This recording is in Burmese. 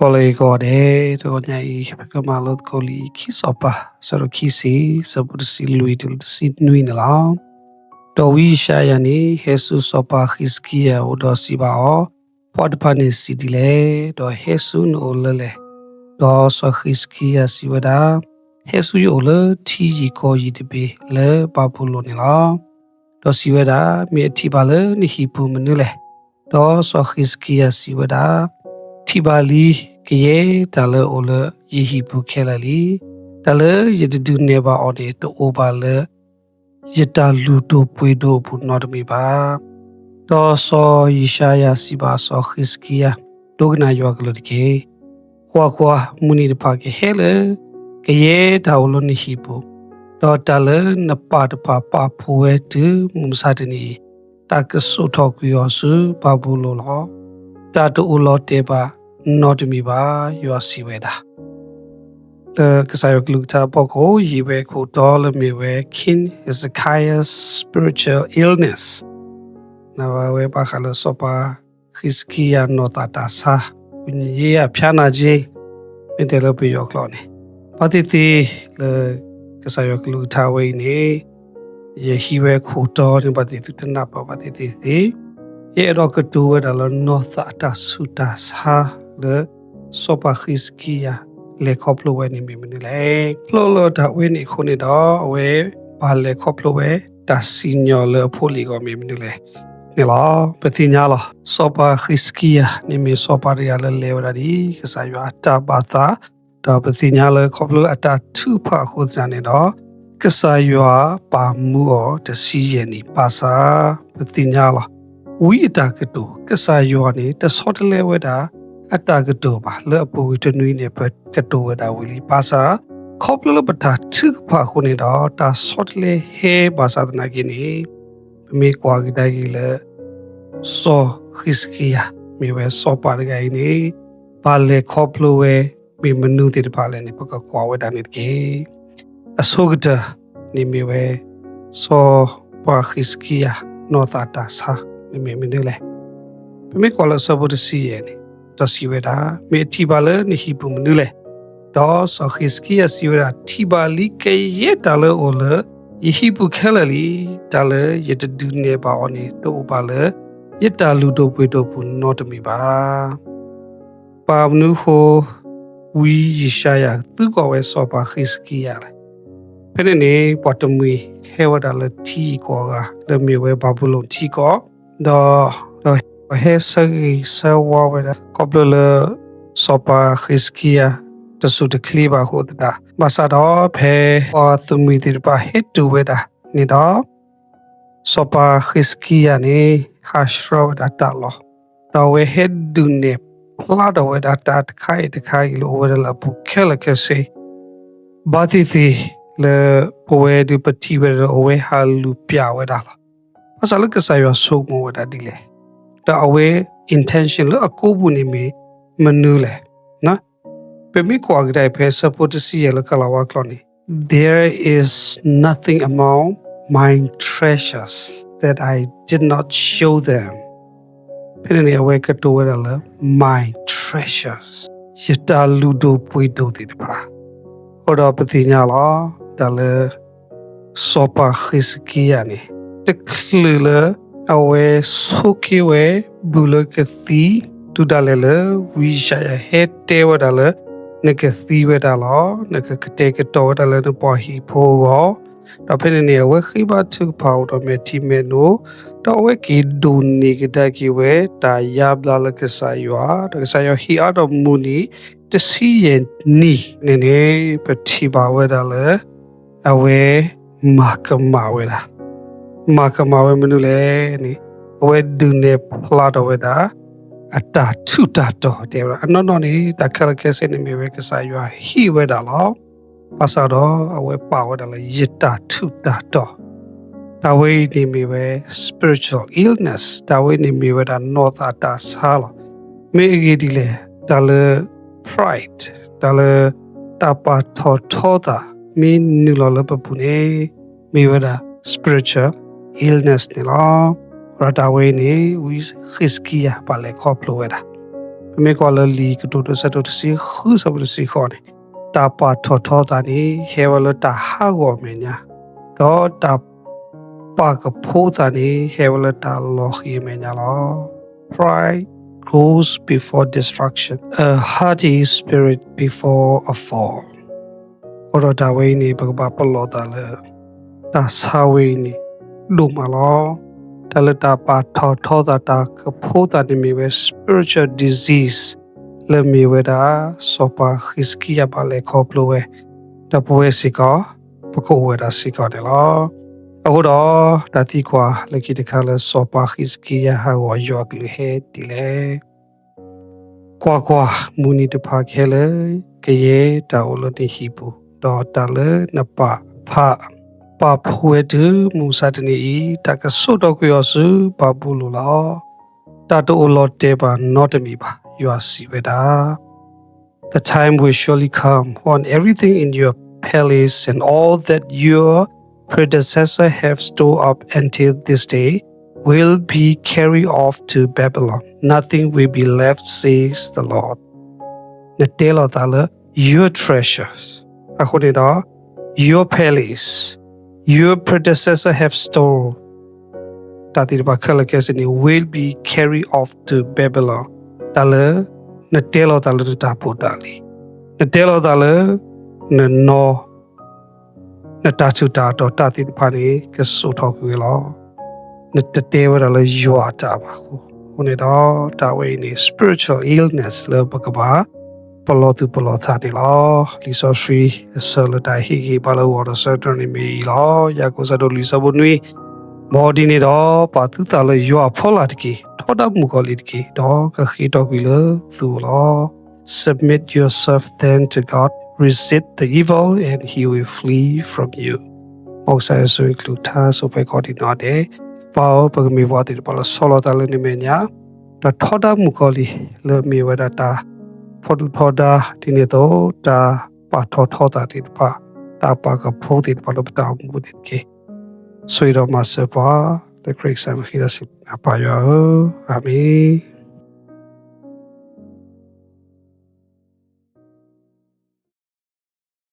Ole gode to nyai kamalot koli kisopa saro kisi sabur si lui til si nui na la to wi sha ya ni jesus sopa hiskia odo si ba o pod pani si dile do jesus no le le do so hiskia si wada jesus yo le ti yi ko yi de be le ba pu lo ni la do si wada mi ti ba le ni hi pu mnu le do so hiskia si wada တီပါလီကရေတလအိုလယေဟိပုခဲလလီတလယတဒုနေပါအော်ဒီတိုအိုပါလယတလူတိုပွေတိုဘုနောတမီပါတောဆောယရှာယာစီပါဆောခစ်ကီယာဒုဂနာယောကလတကေခွာခွာမူနီတပါကေဟဲလေကရေတာဝလနိဟိပုတောတလနပါတပါပါဖိုဝဲတူမုစာတနီတကဆုထောကွေယောစုဘဘူးလောလော တာတူလောတေပါ not me ba you are si we da the kasayo gluta boko yiwe ko dol me we kin Hezekiah's spiritual illness na wa we ba khala sopa Hizkia no ta ta sa ye ya phana ji me de lo pe yo klo ne pa ti ti le kasayo gluta we ne ye hi we ko dol ne pa ti ti na pa pa ti ti ye ro ko tu we da lo no ta ta su ta sa လေစောပါခစ်ကီယာလေခေါပလိုဝဲနေမိမနေလေဖလိုလိုဒါဝဲနေခုနေတော့အဝဲဘာလေခေါပလိုဝဲဒါစီညောလေဖိုလီကိုမိမနေလေနေလားပတိညာလားစောပါခစ်ကီယာနေမီစောပါရရလေဝရဒီကစားရအတာဘာသာဒါပတိညာလေခေါပလိုအတာသူဖာခုဒနေတော့ကစားရပါမှုော်တစီရနေပါစာပတိညာလား ဝိတာကတူကစားရနေတဆော့တလေဝဲတာအတာကတောပါလေအပူတနွေးနေပကတောဝဒါဝီလီပါစာခေါပလလပတာထုဖာခုနေတော့တာဆော့တလေဟဲဘာသာဒနာကိနေမေကွာဂဒဂီလေစောခစ်ကီယာမေဝဲစောပါရဂိုင်နေပါလေခေါပလဝဲမေမနုတေတပါလေနေပကကွာဝဒါနေကေအဆုဂဒနေမေဝဲစောပါခစ်ကီယာနောတာတာစာနေ မေမနုလေမေကွာလဆဘဒစီယေနေတော့စီဝဲတာမေတီပါလနိဟိပုမနုလေတော့ဆောခိစကီယစီဝဲတာတီပါလီကေယေတလအိုလယဟိပုခဲလလီတလယတဒုနေပါအောနေတော့ပါလယတလူတို့ပွေတော့ပုနောတမီပါပါမနုဟိုဝီယရှာယာသူကောဝဲဆောပါခိစကီယာလေဖဲနေပတ်တမီဟဲဝဒါလတီကောကလမေဝဲဘဘူးလုံးတီကော တော့ဟဲဆဂီဆဝဝဒကပလလစပါခစ်ကီယာတဆုတကလီဘာဟုတ်တာမဆာတော့ဖဲအသူမီတိပါဟစ်တူဝဒနေတော့စပါခစ်ကီယာနေဟာရှရောဒတာလောတော့ဝဲဟက်ဒူနေဖလာတော့ဝဒတာတ ခိုင်တခိုင်လိုဝဒလပုခဲလကစေဘာတိတိလေပဝဲဒီပတိဝဲအဝဲဟာလူပြဝဲတာလားအစလကဆာရဆုမဝဒဒီလေတအဝဲ intention လို့အကိုဘူးနေမီမနူးလေနော်ပမီကွာကြတဲ့ဖဲ support စီရလကလာဝါကလောနီ there is nothing among my treasures that I did not show them ဖဲနေအဝဲကတိုးရလ my treasures ယတာလူဒိုပွေဒိုတိတပါဟောတော့ပ တိညာလားဒါလေစောပါခစ်ကီယာနေတကလလအဝဲဆိုကီဝဲဘူလကတိတူဒါလေလဝီရှာယဟက်တဲဝဒါလနကသီဝဒါလောနကကတေကတောဒါလနပေါ်ဟီဖိုကောတော့ဖိနေနေဝဲခိဘတုဖောက်တော့မေတီမေနိုတော့ဝဲကီဒူနီကတကီဝဲတာယာဘလာလကဆာယွာတကဆာယဟီအတော့မူနီတစီယန်နီနေနေပတိပါဝဲဒါလေအဝဲမာကမာဝဲဒါ မာကမာဝဲမနုလေနိအဝဲဒုနေဖလာတော့ဝဲတာအတာထုတာတော့တဲ့အနော်နော်နိတခလကဲစနေမီဝဲကစားရွာဟီဝဲတာလောပါစာတော့အဝဲပါဝဲတာလေယတာထုတာတော့တာဝဲနေမီဝဲ spiritual illness တာဝဲနေမီဝဲတာ north ata sala မေဂီဒီလေတာလေ pride တာလေတာပါထောထောတာမင်းနူလောလပပူနေမီဝဲတာ spiritual illness နေလားရတာဝဲနေဝီခစ်ကီယာပါလေခေါပလိုဝဲတာမေကောလလီကတူတဆတူတစီခုစပစီခေါ်နေတာပါထောထောတာနေဟဲဝလတာဟာဂောမညာတော့တာပါကဖိုးတာနေဟဲဝလတာလောခီမညာလော pride goes before destruction a hearty spirit before a fall ဟောတော့ဒါဝိနေဘကပါပလောတာလေတာစာဝိနေ လူမလောတလတာပါထောထောတာတာကဖိုးတာနေမီပဲ spiritual disease လေမီဝဒါစောပါခစ်ကီယာပါလေခေါပလိုဝဲတပွဲစီကပကိုဝဲဒါစီကတယ်လားအခုတော့တတိကွာလက်ကီတခါလဲစောပါခစ်ကီယာဟာဝယောကလူဟဲဒီလေကွာကွာမူနီတဖာခဲလေကရေတာအိုလတိဟီပူတော့တလေနပဖာ ပါဖွေတူမူစတနီတကဆုတော့ကွေရစုပပူလူလားတတိုလောတေပါနော့တမီပါ you are Siveda. The time will surely come when everything in your palace and all that your predecessor have stored up until this day will be carried off to Babylon. Nothing will be left, says the Lord. Natela Dala, your treasures. Ahodida, your palace, your predecessor have stored. Tatirba Kalakasini will be carried off to Babylon. တလနတဲလောတလတာပိုတာလီနတဲလောတလနနောနတာချူတာတော့တတိဖာနေကဆုထောက်ကွေလောနတတဲဝရလယွာတာပါခုဟိုနေတော့တာဝေးနေ spiritual illness လဘကဘာ ပလောတူပလောသာနေလောလီဆိုဖရီဆလတိုင်ဟီဂီဘလောဝရဆာတနီမီလောယာကိုစဒိုလီဆဘနွီမော်ဒီနေတော့ပါတူတာလယွာဖောလာတကီထောဒမူကလီတကီတော့ကခိတော့ပြီလသူလော submit yourself then to God resist the evil and he will flee from you မောက်ဆာဆိုကလူသားဆိုပဲကောဒီနော်တဲ့ပေါပကမီဝတ်တယ်ပါလဆောလတာလနေမညာတော့ထောဒမူကလီလေမီဝဒတာ ဖော်တူထောဒါဒီနေတော့တာပါထောထောတာတိပါတာပါကဖိုးတိပါလို့တောင်းမှုတဲ့ကေဆွေတော်မှာစပါ the great Sam Hira Apayo. Amen.